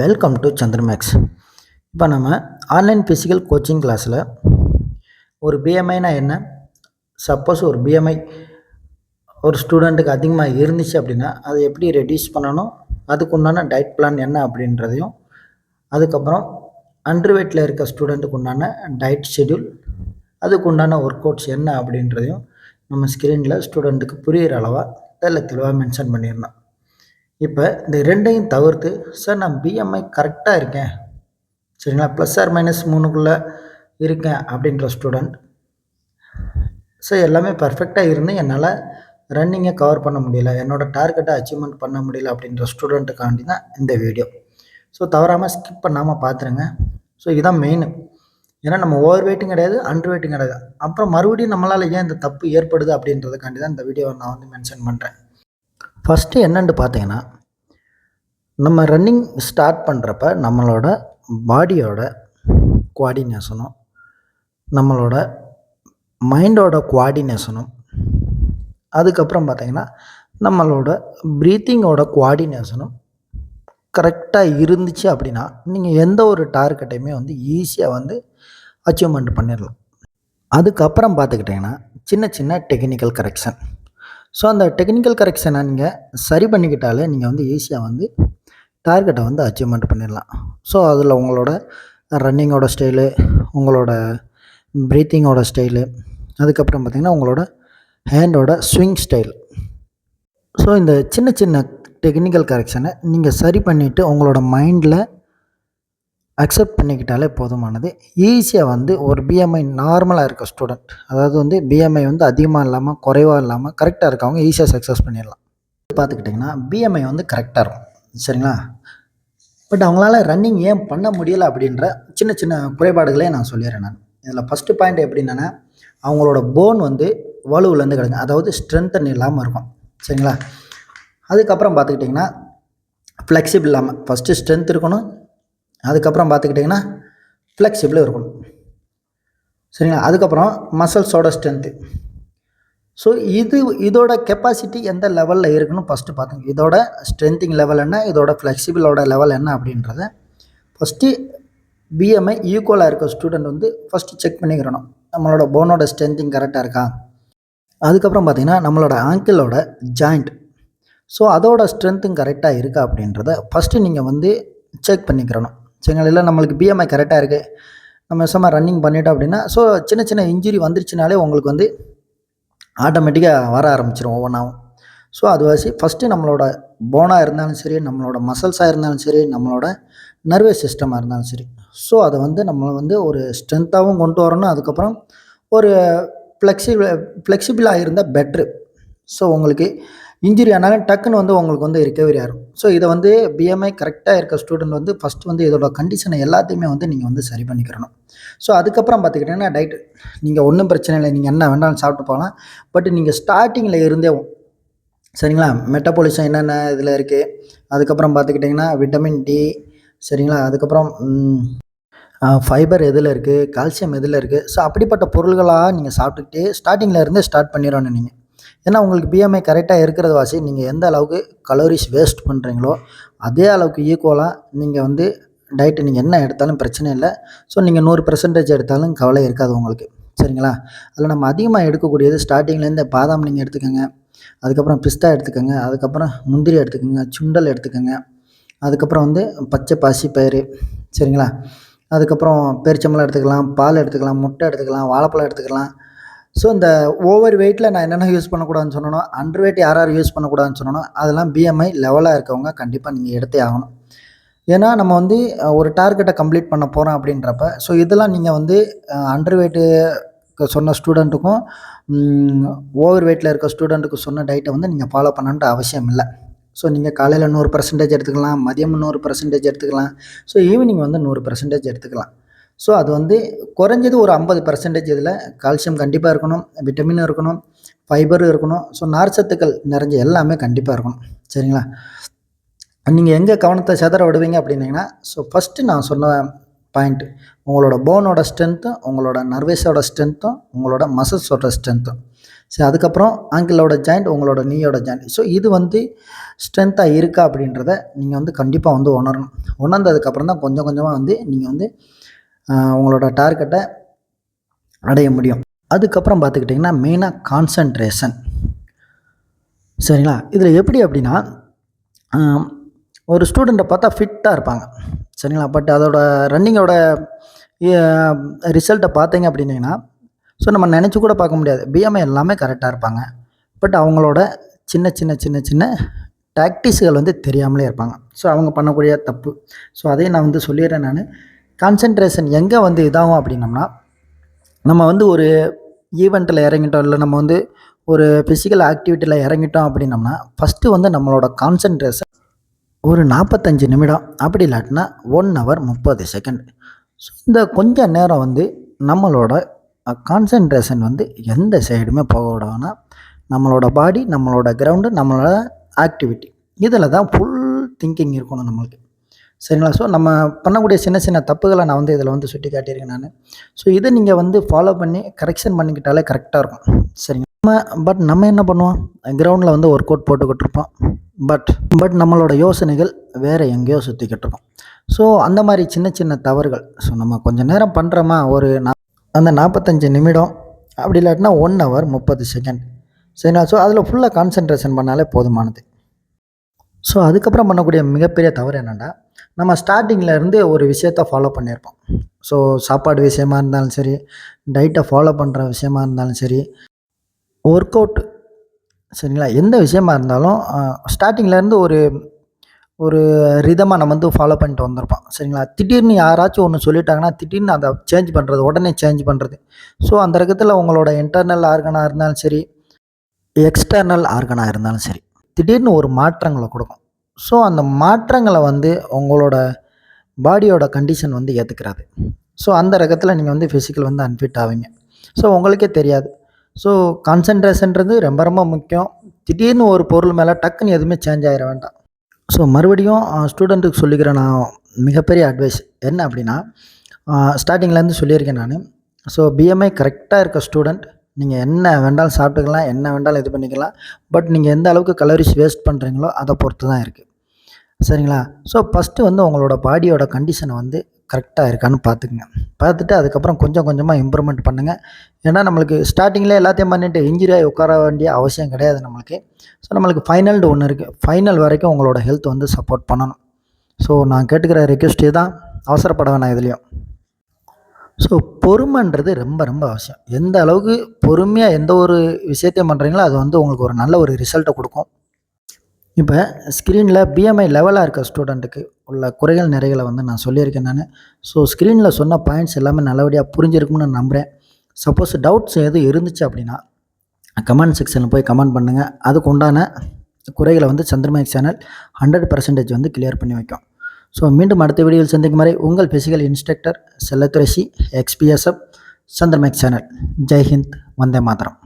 Welcome to சந்திரமேக்ஸ் இப்போ நம்ம online physical coaching கிளாஸில் ஒரு பிஎம்ஐனா என்ன? சப்போஸ் ஒரு பிஎம்ஐ ஒரு ஸ்டூடெண்ட்டுக்கு அதிகமாக இருந்துச்சு அப்படின்னா அதை எப்படி ரெடியூஸ் பண்ணணும்? அதுக்கு உண்டான டயட் பிளான் என்ன அப்படின்றதையும் அதுக்கப்புறம் அண்டர் வெயிட்டில் இருக்க ஸ்டூடெண்ட்டுக்கு உண்டான டயட் ஷெட்யூல் அதுக்கு உண்டான ஒர்க் அவுட்ஸ் என்ன அப்படின்றதையும் நம்ம ஸ்க்ரீனில் ஸ்டூடெண்ட்டுக்கு புரிகிற அளவாக தெல்ல தெளிவாக மென்ஷன் பண்ணியிருந்தோம் இப்போ இந்த ரெண்டையும் தவிர்த்து சார் நான் பிஎம்ஐ கரெக்டாக இருக்கேன். சரிங்களா? ப்ளஸ் ஆர் மைனஸ் மூணுக்குள்ளே இருக்கேன் அப்படின்ற ஸ்டூடெண்ட் சார் எல்லாமே பர்ஃபெக்டாக இருந்து என்னால் ரன்னிங்கை கவர் பண்ண முடியல. என்னோடய டார்கெட்டை அச்சீவ்மெண்ட் பண்ண முடியல அப்படின்ற ஸ்டூடெண்ட்டுக்காண்டி தான் இந்த வீடியோ ஸோ தவறாமல் ஸ்கிப் பண்ணாமல் பார்த்துருங்க ஸோ இதுதான் மெயின் ஏன்னா நம்ம ஓவர் வெயிட்டும் கிடையாது அண்டர் வெயிட்டும் கிடையாது. அப்புறம் மறுபடியும் நம்மளால் ஏன் இந்த தப்பு ஏற்படுது அப்படின்றதுக்காண்டி தான் இந்த வீடியோவை நான் வந்து மென்ஷன் பண்ணுறேன் ஃபஸ்ட்டு என்னென்னு பார்த்தீங்கன்னா நம்ம ரன்னிங் ஸ்டார்ட் பண்ணுறப்ப நம்மளோட பாடியோட குவாடினேஷனும் நம்மளோட மைண்டோட குவாடினேஷனும் அதுக்கப்புறம் பார்த்தீங்கன்னா நம்மளோட ப்ரீத்திங்கோட குவாடினேஷனும் கரெக்டாக இருந்துச்சு அப்படின்னா நீங்கள் எந்த ஒரு டார்கெட்டையுமே வந்து ஈஸியாக வந்து அச்சீவ்மெண்ட் பண்ணிடலாம் அதுக்கப்புறம் பார்த்துக்கிட்டிங்கன்னா சின்ன சின்ன டெக்னிக்கல் கரெக்ஷன் ஸோ அந்த டெக்னிக்கல் கரெக்ஷனை நீங்கள் சரி பண்ணிக்கிட்டாலே நீங்கள் வந்து ஈஸியாக வந்து டார்கெட்டை வந்து அச்சீவ்மெண்ட் பண்ணிடலாம். ஸோ அதில் உங்களோட ரன்னிங்கோட ஸ்டைலு உங்களோட ப்ரீத்திங்கோட ஸ்டைலு அதுக்கப்புறம் பார்த்திங்கன்னா உங்களோட ஹேண்டோட ஸ்விங் ஸ்டைல் ஸோ இந்த சின்ன சின்ன டெக்னிக்கல் கரெக்ஷனை நீங்கள் சரி பண்ணிவிட்டு உங்களோட மைண்டில் அக்செப்ட் பண்ணிக்கிட்டாலே போதுமானது. ஈஸியாக வந்து ஒரு பிஎம்ஐ நார்மலாக இருக்க ஸ்டூடெண்ட் அதாவது வந்து பிஎம்ஐ வந்து அதிகமாக இல்லாமல் குறைவாக இல்லாமல் கரெக்டாக இருக்கவங்க ஈஸியாக சக்ஸஸ் பண்ணிடலாம். பார்த்துக்கிட்டிங்கன்னா பிஎம்ஐ வந்து கரெக்டாக இருக்கும். சரிங்களா? பட் அவங்களால ரன்னிங் ஏன் பண்ண முடியலை அப்படின்ற சின்ன சின்ன குறைபாடுகளே நான் சொல்லிடுறேன் நான். இதில் ஃபஸ்ட்டு பாயிண்ட் எப்படின்னா அவங்களோட போன் வந்து வலுவிலேருந்து கிடங்க அதாவது ஸ்ட்ரென்த்தன் இல்லாமல் இருக்கும். சரிங்களா? அதுக்கப்புறம் பார்த்துக்கிட்டிங்கன்னா ஃப்ளெக்சிபிள் இல்லாமல் ஃபஸ்ட்டு ஸ்ட்ரென்த் இருக்கணும். அதுக்கப்புறம் பார்த்துக்கிட்டிங்கன்னா ஃப்ளெக்சிபிளும் இருக்கணும். சரிங்களா? அதுக்கப்புறம் மசில்ஸோட ஸ்ட்ரென்த்து ஸோ இது இதோட கெப்பாசிட்டி எந்த லெவலில் இருக்குன்னு ஃபஸ்ட்டு பார்த்துங்க இதோட ஸ்ட்ரென்த்திங் லெவல் என்ன? இதோட ஃப்ளெக்சிபிளோட லெவல் என்ன அப்படின்றத ஃபஸ்ட்டு பிஎம்ஐ ஈக்குவலாக இருக்க ஸ்டூடெண்ட் வந்து ஃபஸ்ட்டு செக் பண்ணிக்கிறணும். நம்மளோட போனோட ஸ்ட்ரென்த்திங் கரெக்டாக இருக்கா? அதுக்கப்புறம் பார்த்திங்கன்னா நம்மளோட ஆங்கிளோட ஜாயிண்ட் ஸோ அதோட ஸ்ட்ரென்த்தும் கரெக்டாக இருக்கா அப்படின்றத ஃபஸ்ட்டு நீங்கள் வந்து செக் பண்ணிக்கிறணும். சரிங்களா இல்லை நம்மளுக்கு பிஎம்ஐ கரெக்டாக இருக்குது நம்ம சும்மா ரன்னிங் பண்ணிட்டோம் அப்படின்னா ஸோ சின்ன சின்ன இன்ஜுரி வந்துருச்சுனாலே உங்களுக்கு வந்து ஆட்டோமேட்டிக்காக வர ஆரம்பிச்சிடும் ஒவ்வொன்றாவும் ஸோ அது வாசி ஃபஸ்ட்டு நம்மளோட போனாக இருந்தாலும் சரி நம்மளோட மசில்ஸாக இருந்தாலும் சரி நம்மளோட நர்வஸ் சிஸ்டமாக இருந்தாலும் சரி. ஸோ அதை வந்து நம்ம வந்து ஒரு ஸ்ட்ரென்த்தாகவும் கொண்டு வரணும். அதுக்கப்புறம் ஒரு ஃப்ளெக்சிபிள் ஃப்ளெக்சிபிளாக இருந்தால் பெட்ரு ஸோ உங்களுக்கு இன்ஜுரி ஆனாலும் டக்குன்னு வந்து உங்களுக்கு வந்து ரிகவரி ஆகும் ஸோ இதை வந்து பிஎம்ஐ கரெக்டாக இருக்க ஸ்டூடெண்ட் வந்து ஃபஸ்ட் வந்து இதோட கண்டிஷனை எல்லாத்தையுமே வந்து நீங்கள் வந்து சரி பண்ணிக்கிறணும். ஸோ அதுக்கப்புறம் பார்த்துக்கிட்டிங்கன்னா டயட் நீங்கள் ஒன்றும் பிரச்சனை இல்லை. நீங்கள் என்ன வேணாலும் சாப்பிட்டு போகலாம். பட் நீங்கள் ஸ்டார்டிங்கில் இருந்தே சரிங்களா? மெட்டபாலிசம் என்னென்ன இதில் இருக்குது அதுக்கப்புறம் பார்த்துக்கிட்டிங்கன்னா விட்டமின் டி சரிங்களா? அதுக்கப்புறம் ஃபைபர் எதில் இருக்குது கால்சியம் எதில் இருக்குது ஸோ அப்படிப்பட்ட பொருள்களாக நீங்கள் சாப்பிட்டுக்கிட்டே ஸ்டார்டிங்கில் இருந்தே ஸ்டார்ட் பண்ணிடணும் நீங்கள் ஏன்னா உங்களுக்கு பிஎம்ஐ கரெக்டாக இருக்கிறது வாசி நீங்கள் எந்த அளவுக்கு கலோரிஸ் வேஸ்ட் பண்ணுறீங்களோ அதே அளவுக்கு ஈக்குவலாக நீங்கள் வந்து டயட்டு நீங்கள் என்ன எடுத்தாலும் பிரச்சனை இல்லை. ஸோ நீங்கள் நூறு பர்சன்டேஜ் எடுத்தாலும் கவலை இருக்காது உங்களுக்கு. சரிங்களா? அதில் நம்ம அதிகமாக எடுக்கக்கூடியது ஸ்டார்டிங்லேருந்து பாதாம் நீங்கள் எடுத்துக்கோங்க. அதுக்கப்புறம் பிஸ்தா எடுத்துக்கோங்க. அதுக்கப்புறம் முந்திரி எடுத்துக்கோங்க. சுண்டல் எடுத்துக்கோங்க. அதுக்கப்புறம் வந்து பச்சை பாசி பயிறு. சரிங்களா? அதுக்கப்புறம் பேரிச்சம்பளம் எடுத்துக்கலாம் பால் எடுத்துக்கலாம் முட்டை எடுத்துக்கலாம் வாழைப்பழம் எடுத்துக்கலாம். ஸோ இந்த ஓவர் வெயிட்டில் நான் என்னென்ன யூஸ் பண்ணக்கூடாதுன்னு சொன்னோம் அண்டர் வெயிட் யார் யார் யூஸ் பண்ணக்கூடாதுன்னு சொன்னோம் அதெல்லாம் பிஎம்ஐ லெவலாக இருக்கவங்க கண்டிப்பாக நீங்கள் எடுத்தே ஆகணும். ஏன்னா நம்ம வந்து ஒரு டார்கெட்டை கம்ப்ளீட் பண்ண போகிறோம் அப்படின்றப்ப ஸோ இதெல்லாம் நீங்கள் வந்து அண்டர் வெயிட்டு சொன்ன ஸ்டூடெண்ட்டுக்கும் ஓவர் வெயிட்டில் இருக்க ஸ்டூடெண்ட்டுக்கு சொன்ன டயட்டை வந்து நீங்கள் ஃபாலோ பண்ணணுன்ற அவசியம் இல்லை. ஸோ நீங்கள் காலையில் நூறு பர்சன்டேஜ் எடுத்துக்கலாம் மதியம் நூறு பர்சன்டேஜ் எடுத்துக்கலாம். ஸோ ஈவினிங் வந்து நூறு பர்சன்டேஜ் எடுத்துக்கலாம். ஸோ அது வந்து குறைஞ்சது ஒரு ஐம்பது பர்சன்டேஜ் இதில் கால்சியம் கண்டிப்பாக இருக்கணும் விட்டமினும் இருக்கணும் ஃபைபரும் இருக்கணும். ஸோ நார்ச்சத்துக்கள் நிறைஞ்ச எல்லாமே கண்டிப்பாக இருக்கணும். சரிங்களா? நீங்கள் எங்கே கவனத்தை செதற விடுவீங்க அப்படின்னீங்கன்னா ஸோ ஃபஸ்ட்டு நான் சொன்ன பாயிண்ட்டு உங்களோட போனோட ஸ்ட்ரென்த்தும் உங்களோட நர்வேஸோட ஸ்ட்ரென்த்தும் உங்களோட மசில்ஸோட ஸ்ட்ரென்த்தும் சரி அதுக்கப்புறம் ஆங்கிளோட ஜாயிண்ட் உங்களோட நீயோட ஜாயிண்ட் ஸோ இது வந்து ஸ்ட்ரென்த்தாக இருக்கா அப்படின்றத நீங்கள் வந்து கண்டிப்பாக வந்து உணரணும். உணர்ந்ததுக்கப்புறம் தான் கொஞ்சம் கொஞ்சமாக வந்து நீங்கள் வந்து உங்களோட டார்கெட்டை அடைய முடியும். அதுக்கப்புறம் பார்த்துக்கிட்டிங்கன்னா மெயினாக கான்சன்ட்ரேஷன் சரிங்களா? இதில் எப்படி அப்படின்னா ஒரு ஸ்டூடெண்ட்டை பார்த்தா ஃபிட்டாக இருப்பாங்க. சரிங்களா? பட் அதோட ரன்னிங்கோட ரிசல்ட்டை பார்த்தீங்க அப்படின்னீங்கன்னா ஸோ நம்ம நினச்சி கூட பார்க்க முடியாது. பிஎம்ஐ எல்லாமே கரெக்டாக இருப்பாங்க. பட் அவங்களோட சின்ன சின்ன சின்ன சின்ன டாக்டிஸுகள் வந்து தெரியாமலே இருப்பாங்க. ஸோ அவங்க பண்ணக்கூடிய தப்பு. ஸோ அதையும் நான் வந்து சொல்லிடுறேன் நான். கான்சன்ட்ரேஷன் எங்கே வந்து இதாகும் அப்படின்னம்னா நம்ம வந்து ஒரு ஈவெண்ட்டில் இறங்கிட்டோம் இல்லை நம்ம வந்து ஒரு ஃபிசிக்கல் ஆக்டிவிட்டியில் இறங்கிட்டோம் அப்படின்னம்னா ஃபஸ்ட்டு வந்து நம்மளோட கான்சன்ட்ரேஷன் ஒரு நாற்பத்தஞ்சு நிமிடம். அப்படி இல்லாட்டினா ஒன் ஹவர் முப்பது செகண்ட் ஸோ இந்த கொஞ்ச நேரம் வந்து நம்மளோட கான்சன்ட்ரேஷன் வந்து எந்த சைடுமே போக விடாதுன்னா நம்மளோட பாடி நம்மளோட கிரவுண்டு நம்மளோட ஆக்டிவிட்டி இதில் தான் ஃபுல் திங்கிங் இருக்கணும் நம்மளுக்கு. சரிங்களா? ஸோ நம்ம பண்ணக்கூடிய சின்ன சின்ன தப்புகளை நான் வந்து இதில் வந்து சுட்டி காட்டியிருக்கேன் நான். ஸோ இதை நீங்கள் வந்து ஃபாலோ பண்ணி கரெக்ஷன் பண்ணிக்கிட்டாலே கரெக்டாக இருக்கும். சரிங்க. நம்ம பட் நம்ம என்ன பண்ணுவோம்? கிரவுண்டில் வந்து ஒர்க் அவுட் போட்டுக்கிட்டு இருப்போம். பட் பட் நம்மளோட யோசனைகள் வேறு எங்கேயோ சுற்றிக்கிட்டு இருக்கோம். ஸோ அந்த மாதிரி சின்ன சின்ன தவறுகள். ஸோ நம்ம கொஞ்சம் நேரம் பண்ணுறோமா ஒரு நா- அந்த நாற்பத்தஞ்சு நிமிடம். அப்படி இல்லாட்டினா ஒன் ஹவர் முப்பது செகண்ட் சரிங்களா? ஸோ அதில் ஃபுல்லாக கான்சன்ட்ரேஷன் பண்ணாலே போதுமானது. ஸோ அதுக்கப்புறம் பண்ணக்கூடிய மிகப்பெரிய தவறு என்னென்னா நம்ம ஸ்டார்டிங்கில் இருந்து ஒரு விஷயத்த ஃபாலோ பண்ணியிருப்போம் ஸோ சாப்பாடு விஷயமா இருந்தாலும் சரி டயட்டை ஃபாலோ பண்ணுற விஷயமா இருந்தாலும் சரி ஒர்க் அவுட் சரிங்களா? எந்த விஷயமா இருந்தாலும் ஸ்டார்டிங்லேருந்து ஒரு ஒரு ரிதமாக நம்ம வந்து ஃபாலோ பண்ணிட்டு வந்திருப்போம். சரிங்களா? திடீர்னு யாராச்சும் ஒன்று சொல்லிட்டாங்கன்னா திடீர்னு அதை சேஞ்ச் பண்ணுறது உடனே சேஞ்ச் பண்ணுறது ஸோ அந்த ரகத்தில் உங்களோட இன்டர்னல் ஆர்கனாக இருந்தாலும் சரி எக்ஸ்டர்னல் ஆர்கனாக இருந்தாலும் சரி திடீர்னு ஒரு மாற்றங்களை கொடுக்கும். ஸோ அந்த மாற்றங்களை வந்து உங்களோட பாடியோட கண்டிஷன் வந்து ஏற்றுக்கிறாது ஸோ அந்த ரகத்தில் நீங்கள் வந்து ஃபிசிக்கல் வந்து அன்ஃபிட் ஆவீங்க. ஸோ உங்களுக்கே தெரியாது. ஸோ கான்சன்ட்ரேஷன்றது ரொம்ப ரொம்ப முக்கியம். திடீர்னு ஒரு பொருள் மேலே டக்குன்னு எதுவுமே சேஞ்ச் ஆகிட வேண்டாம். ஸோ மறுபடியும் ஸ்டூடெண்ட்டுக்கு சொல்லிக்கிற நான் மிகப்பெரிய அட்வைஸ் என்ன அப்படின்னா ஸ்டார்டிங்லேருந்து சொல்லியிருக்கேன் நான். ஸோ பிஎம்ஐ கரெக்டாக இருக்க ஸ்டூடெண்ட் நீங்கள் என்ன வேண்டாலும் சாப்பிட்டுக்கலாம் என்ன வேண்டாலும் இது பண்ணிக்கலாம். பட் நீங்கள் எந்த அளவுக்கு கலோரிஸ் வேஸ்ட் பண்ணுறீங்களோ அதை பொறுத்து தான் இருக்குது சரிங்களா? ஸோ ஃபஸ்ட்டு வந்து உங்களோட பாடியோட கண்டிஷனை வந்து கரெக்டாக இருக்கான்னு பார்த்துக்குங்க. பார்த்துட்டு அதுக்கப்புறம் கொஞ்சம் கொஞ்சமாக இம்ப்ரூவ்மெண்ட் பண்ணுங்கள் ஏன்னா நம்மளுக்கு ஸ்டார்டிங்கில் எல்லாத்தையும் பண்ணிட்டு இன்ஜுரி ஆகி உட்கார வேண்டிய அவசியம் கிடையாது நம்மளுக்கு. ஸோ நம்மளுக்கு ஃபைனல்டு ஒன்று இருக்குது ஃபைனல் வரைக்கும் உங்களோட ஹெல்த் வந்து சப்போர்ட் பண்ணணும். ஸோ நான் கேட்டுக்கிற ரெக்வெஸ்ட் தான் அவசரப்பட வேணாம் இதுலேயும். ஸோ பொறுமைன்றது ரொம்ப ரொம்ப அவசியம். எந்த அளவுக்கு பொறுமையாக எந்த ஒரு விஷயத்தையும் பண்ணுறீங்களோ அது வந்து உங்களுக்கு ஒரு நல்ல ஒரு ரிசல்ட்டை கொடுக்கும். இப்போ ஸ்க்ரீனில் பிஎம்ஐ லெவலாக இருக்க ஸ்டூடெண்ட்டுக்கு உள்ள குறைகள் நிறைகளை வந்து நான் சொல்லியிருக்கேன் நான். ஸோ ஸ்க்ரீனில் சொன்ன பாயிண்ட்ஸ் எல்லாமே நல்லபடியாக புரிஞ்சிருக்கும்னு நான் நம்புகிறேன் சப்போஸ் டவுட்ஸ் எதுவும் இருந்துச்சு அப்படின்னா கமெண்ட் செக்ஷனில் போய் கமெண்ட் பண்ணுங்கள் அதுக்கு உண்டான குறைகளை வந்து சந்திரமேக் சேனல் ஹண்ட்ரட் பர்சன்டேஜ் வந்து கிளியர் பண்ணி வைக்கும். ஸோ மீண்டும் அடுத்த வீடியோவில் சந்திக்கும் வரை உங்கள் physical instructor Chellathurasi ex BSF Chandramegh channel ஜெய்ஹிந்த் வந்தே மாதரம்.